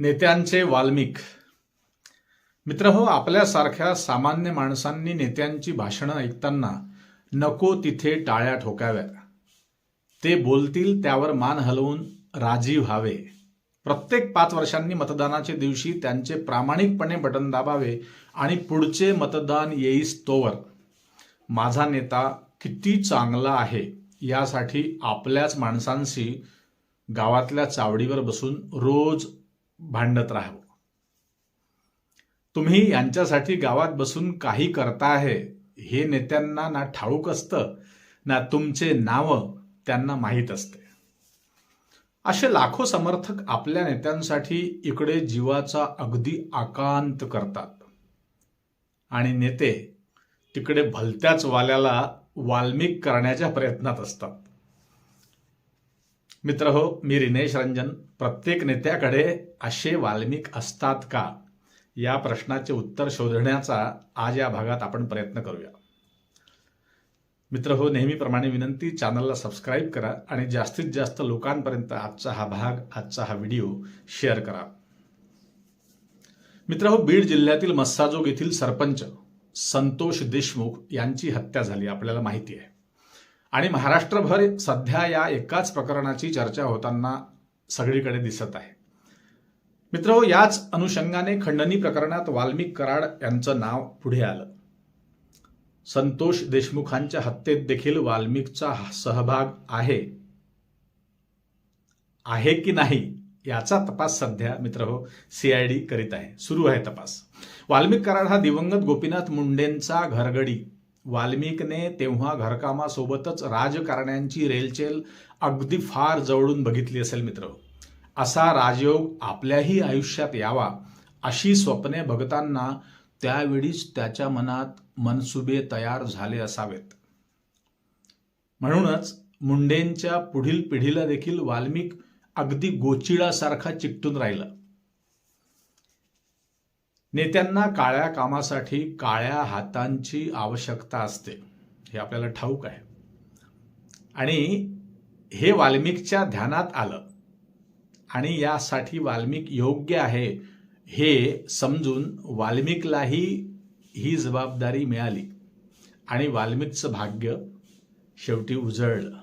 नेत्यांचे वाल्मिक. मित्र हो आपल्यासारख्या सामान्य माणसांनी नेत्यांची भाषणं ऐकताना नको तिथे टाळ्या ठोकाव्या. ते बोलतील त्यावर मान हलवून राजी व्हावे. प्रत्येक पाच वर्षांनी मतदानाच्या दिवशी त्यांचे प्रामाणिकपणे बटन दाबावे आणि पुढचे मतदान येईस तोवर. माझा नेता किती चांगला आहे यासाठी आपल्याच माणसांशी गावातल्या चावडीवर बसून रोज भांडत राहावं. तुम्ही यांच्यासाठी गावात बसून काही करताय हे नेत्यांना ना ठाऊक असतं ना तुमचे नाव त्यांना माहीत असते. असे लाखो समर्थक आपल्या नेत्यांसाठी इकडे जीवाचा अगदी आकांत करतात. आणि नेते तिकडे भलत्याच वाल्याला वाल्मिक करण्याच्या प्रयत्नात असतात. मित्र हो मी रिनेश रंजन. प्रत्येक नेत्याकडे असे वाल्मिक असतात का? या प्रश्नाचे उत्तर शोधण्याचा आज या भागात आपण प्रयत्न करूया. मित्र हो नेहमीप्रमाणे विनंती चॅनलला सबस्क्राईब करा आणि जास्तीत जास्त लोकांपर्यंत आजचा हा भाग आजचा हा व्हिडिओ शेअर करा. मित्र हो बीड जिल्ह्यातील मस्साजोग येथील सरपंच संतोष देशमुख यांची हत्या झाली आपल्याला माहिती आहे. आणि महाराष्ट्रभर सध्या या एकाच प्रकरणाची चर्चा होताना सगळीकडे दिसत आहे. मित्र हो याच अनुषंगाने खंडणी प्रकरणात वाल्मिक कराड यांचं नाव पुढे आलं. संतोष देशमुखांच्या हत्येत देखील वाल्मिकचा सहभाग आहे. आहे की नाही याचा तपास सध्या मित्र हो सीआयडी करीत आहे. सुरू आहे तपास. वाल्मिक कराड हा दिवंगत गोपीनाथ मुंडेंचा घरगडी वाल्मिकने तेव्हा घरकामासोबतच राजकारण्यांची रेलचेल अगदी फार जवळून बघितली असेल मित्र. असा राजयोग आपल्याही आयुष्यात यावा अशी स्वप्ने बघताना त्यावेळीच त्याच्या मनात मनसुबे तयार झाले असावेत. म्हणूनच मुंडेंच्या पुढील पिढीला देखील वाल्मिक अगदी गोचिडासारखा चिकटून राहिला. नेत्यांना काळ्या कामासाठी काळ्या हातांची आवश्यकता असते. हे आपल्याला ठाऊक आहे. आणि हे वाल्मिकच्या ध्यानात आलं. आणि यासाठी वाल्मिक योग्य आहे हे समजून वाल्मिकलाही ही जबाबदारी मिळाली. आणि वाल्मिकचं भाग्य शेवटी उजळलं.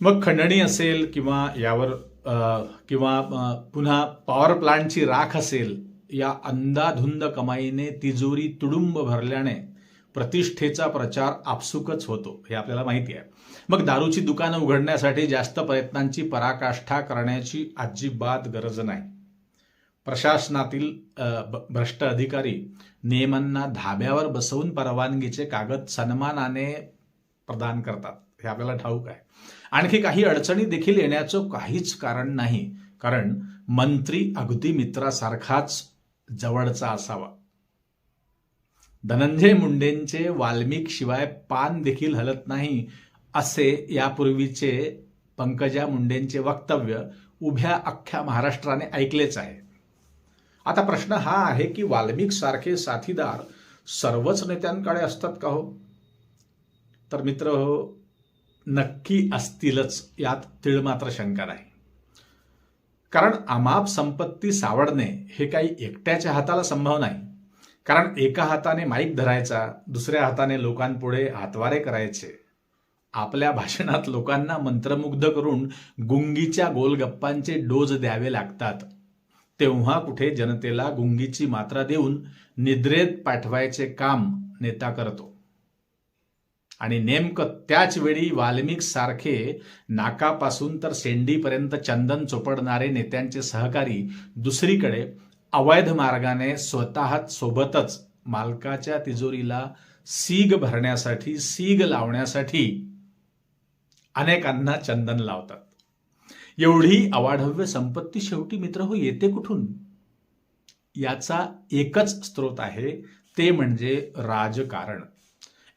मग खंडणी असेल किंवा यावर किंवा पुन्हा पॉवर प्लांटची राख असेल या अंदाधुंद कमाईने तिजोरी तुडुंब भरल्याने प्रतिष्ठेचा प्रचार आपसुकच होतो हे आपल्याला माहिती आहे. मग दारूची दुकानं उघडण्यासाठी जास्त प्रयत्नांची पराकाष्ठा करण्याची अजिबात गरज नाही. प्रशासनातील भ्रष्ट अधिकारी नियमांना धाब्यावर बसवून परवानगीचे कागद सन्मानाने प्रदान करतात हे आपल्याला ठाऊक आहे. आणखी काही अडचणी देखील येण्याचं काहीच कारण नाही कारण मंत्री अगदी मित्रासारखाच जवळचा असावा. धनंजय मुंडेंचे वाल्मिक शिवाय पान देखील हलत नाही असे यापूर्वीचे पंकजा मुंडेंचे वक्तव्य उभ्या अख्ख्या महाराष्ट्राने ऐकलेच आहे. आता प्रश्न हा आहे की वाल्मिक सारखे साथीदार सर्वच नेत्यांकडे असतात का हो? तर मित्र हो नक्की असतीलच यात तिळमात्र शंका नाही. कारण अमाप संपत्ती सावडणे हे काही एकट्याच्या हाताला संभव नाही. कारण एका हाताने माईक धरायचा दुसऱ्या हाताने लोकांपुढे हातवारे करायचे. आपल्या भाषणात लोकांना मंत्रमुग्ध करून गुंगीच्या गोलगप्पांचे डोज द्यावे लागतात. तेव्हा कुठे जनतेला गुंगीची मात्रा देऊन निद्रेत पाठवायचे काम नेता करतो. आणि नेमकं त्याच वेळी वाल्मिक सारखे नाकापासून तर सेंडीपर्यंत चंदन चोपडणारे नेत्यांचे सहकारी दुसरीकडे अवैध मार्गाने स्वतः सोबतच मालकाच्या तिजोरीला सीग भरण्यासाठी सीग लावण्यासाठी अनेकांना चंदन लावतात. एवढी अवाढव्य संपत्ती शेवटी मित्र हो येते कुठून? याचा एकच स्रोत आहे ते म्हणजे राजकारण.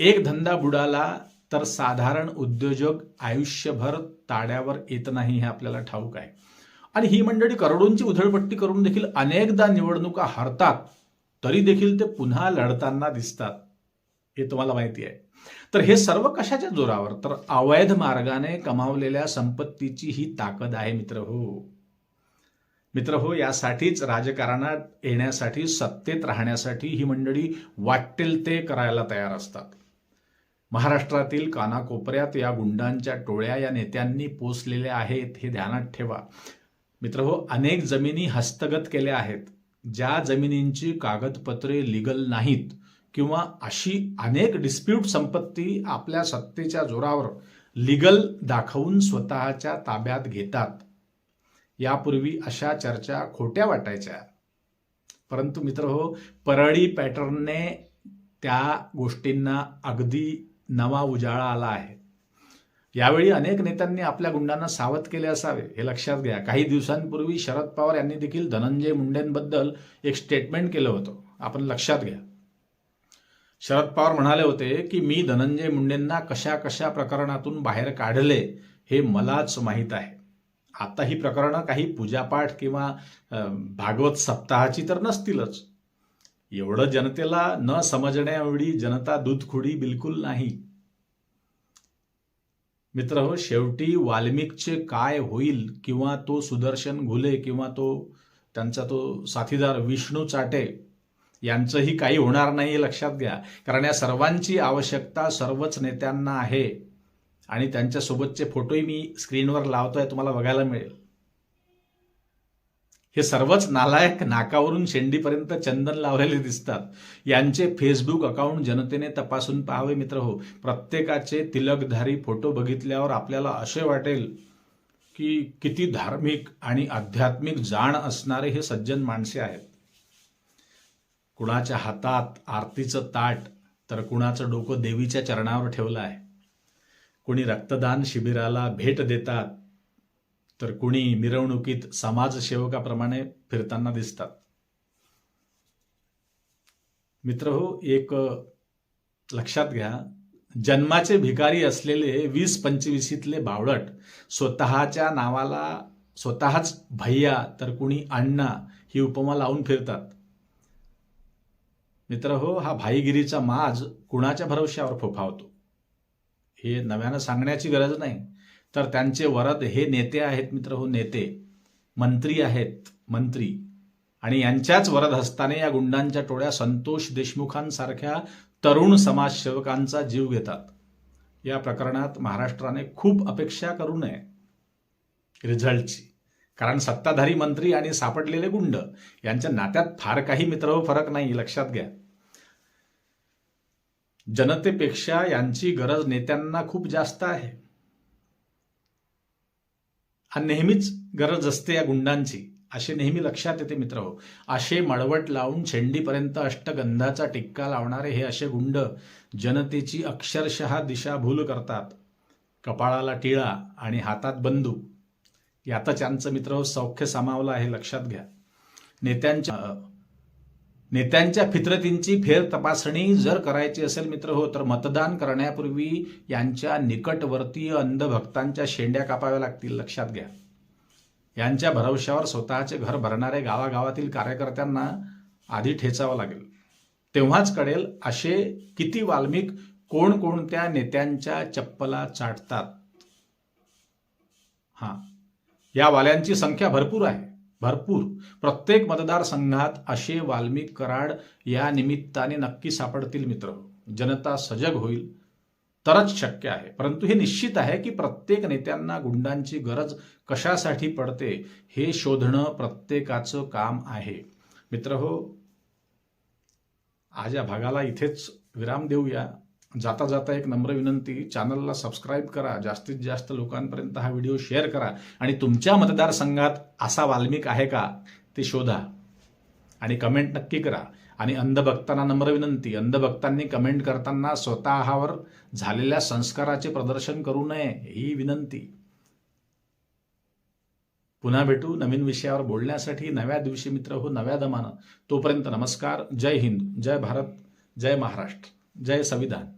एक धंदा बुडाला तर साधारण उद्योजक आयुष्यभर ताड्यावर येत नाही हे आपल्याला ठाऊक आहे. आणि ही मंडळी करोडोंची उधळपट्टी करून देखील अनेकदा निवडणुका हरतात तरी देखील ते पुन्हा लढताना दिसतात हे तुम्हाला माहिती आहे. तर हे सर्व कशाच्या जोरावर? तर अवैध मार्गाने कमावलेल्या संपत्तीची ही ताकद आहे मित्र हो. मित्र हो यासाठीच राजकारणात येण्यासाठी सत्तेत राहण्यासाठी ही मंडळी वाटेल ते करायला तयार असतात. महाराष्ट्रातील कानाकोपऱ्यात या गुंडांच्या टोळ्या या नेत्यांनी पोचलेल्या आहेत हे ध्यानात ठेवा. मित्र हो अनेक जमिनी हस्तगत केल्या आहेत. ज्या जमिनींची कागदपत्रे लिगल नाहीत किंवा अशी अनेक डिस्प्यूट संपत्ती आपल्या सत्तेच्या जोरावर लिगल दाखवून स्वतःच्या ताब्यात घेतात. यापूर्वी अशा चर्चा खोट्या वाटायच्या. परंतु मित्र हो परळी पॅटर्नने त्या गोष्टींना अगदी नवा उजाळा आला आहे. यावेळी अनेक नेत्यांनी आपल्या गुंडांना सावध केले असावे हे लक्षात घ्या. काही दिवसांपूर्वी शरद पवार यांनी देखील धनंजय मुंडेंबद्दल एक स्टेटमेंट केलं होतं. आपण लक्षात घ्या. शरद पवार म्हणाले होते की मी धनंजय मुंडेंना कशा कशा प्रकरणातून बाहेर काढले हे मलाच माहीत आहे. आता ही प्रकरणं काही पूजापाठ किंवा भागवत सप्ताहाची तर नसतीलच. एवढं जनतेला न समजण्याएवढी जनता दूधखुडी बिलकुल नाही. मित्र हो शेवटी वाल्मिकचे काय होईल किंवा तो सुदर्शन घुले किंवा तो त्यांचा तो साथीदार विष्णू चाटे यांचंही काही होणार नाही हे लक्षात घ्या. कारण या सर्वांची आवश्यकता सर्वच नेत्यांना आहे. आणि त्यांच्यासोबतचे फोटोही मी स्क्रीनवर लावतोय तुम्हाला बघायला मिळेल. हे सर्वच नालायक नाकावरून शेंडीपर्यंत चंदन लावलेले दिसतात. यांचे फेसबुक अकाउंट जनतेने तपासून पाहावे मित्र हो. प्रत्येकाचे तिलकधारी फोटो बघितल्यावर आपल्याला असे वाटेल की किती धार्मिक आणि आध्यात्मिक जाण असणारे हे सज्जन माणसे आहेत. कुणाच्या हातात आरतीचं ताट तर कुणाचं डोकं देवीच्या चरणावर ठेवलं आहे. कुणी रक्तदान शिबिराला भेट देतात. तर कुणी मिरवणुकीत समाजसेवकाप्रमाणे फिरताना दिसतात. मित्र हो एक लक्षात घ्या. जन्माचे भिकारी असलेले वीस पंचवीसीतले बावळट स्वतःच्या नावाला स्वतःच भैया तर कुणी अण्णा ही उपमा लावून फिरतात. मित्र हो हा भाईगिरीचा माज कुणाच्या भरवशावर फोफावतो? हे नव्यानं सांगण्याची गरज नाही. तर त्यांचे वरद हे नेते आहेत मित्र हो नेते. मंत्री आहेत मंत्री. आणि यांच्याच वरद हस्ताने या गुंडांच्या टोळ्या संतोष देशमुखांसारख्या तरुण समाजसेवकांचा जीव घेतात. या प्रकरणात महाराष्ट्राने खूप अपेक्षा करू नये. रिझल्टची. कारण सत्ताधारी मंत्री आणि सापडलेले गुंड यांच्या नात्यात फार काही मित्र हो, फरक नाही लक्षात घ्या. जनतेपेक्षा यांची गरज नेत्यांना खूप जास्त आहे. नेहमीच गरज असते या गुंडांची. असे नेहमी लक्षात येते मित्र हो. असे मळवट लावून शेंडीपर्यंत अष्टगंधाचा टिक्का लावणारे हे असे गुंड जनतेची अक्षरशः दिशाभूल करतात. कपाळाला टिळा आणि हातात बंदूक. यातच यांचं मित्र हो सौख्य सामावलं आहे लक्षात घ्या. नेत्यांच्या नेत्यांच्या फितरतींची फेर तपासणी जर करायची असेल मित्र हो तर मतदान करण्यापूर्वी यांच्या निकटवर्तीय अंधभक्तांच्या शेंड्या कापाव्या लागतील लक्षात घ्या. यांच्या भरवशावर स्वतःचे घर भरणारे गावागावातील कार्यकर्त्यांना आधी ठेचावं लागेल. तेव्हाच कळेल असे किती वाल्मिक कोणकोणत्या नेत्यांच्या चप्पला चाटतात. हा. या वाल्यांची संख्या भरपूर आहे. भरपूर. प्रत्येक मतदारसंघात असे वाल्मिक कराड या निमित्ताने नक्की सापडतील मित्र. जनता सजग होईल तरच शक्य आहे. परंतु हे निश्चित आहे की प्रत्येक नेत्यांना गुंडांची गरज कशासाठी पडते हे शोधणं प्रत्येकाचं काम आहे. मित्र हो आज या भागाला इथेच विराम देऊया. जाता जाता एक नम्र विनंती चॅनलला सबस्क्राईब करा जास्तीत जास्त लोकांपर्यंत हा व्हिडिओ शेअर करा आणि तुमच्या मतदारसंघात असा वाल्मिक आहे का ते शोधा आणि कमेंट नक्की करा. आणि अंधभक्तांना नम्र विनंती अंधभक्तांनी कमेंट करताना स्वतःवर झालेल्या संस्काराचे प्रदर्शन करू नये ही विनंती. पुन्हा भेटू नवीन विषयावर बोलण्यासाठी नव्या दिवशी मित्र हो नव्या दमानं. तोपर्यंत नमस्कार जय हिंद जय भारत जय महाराष्ट्र जय संविधान.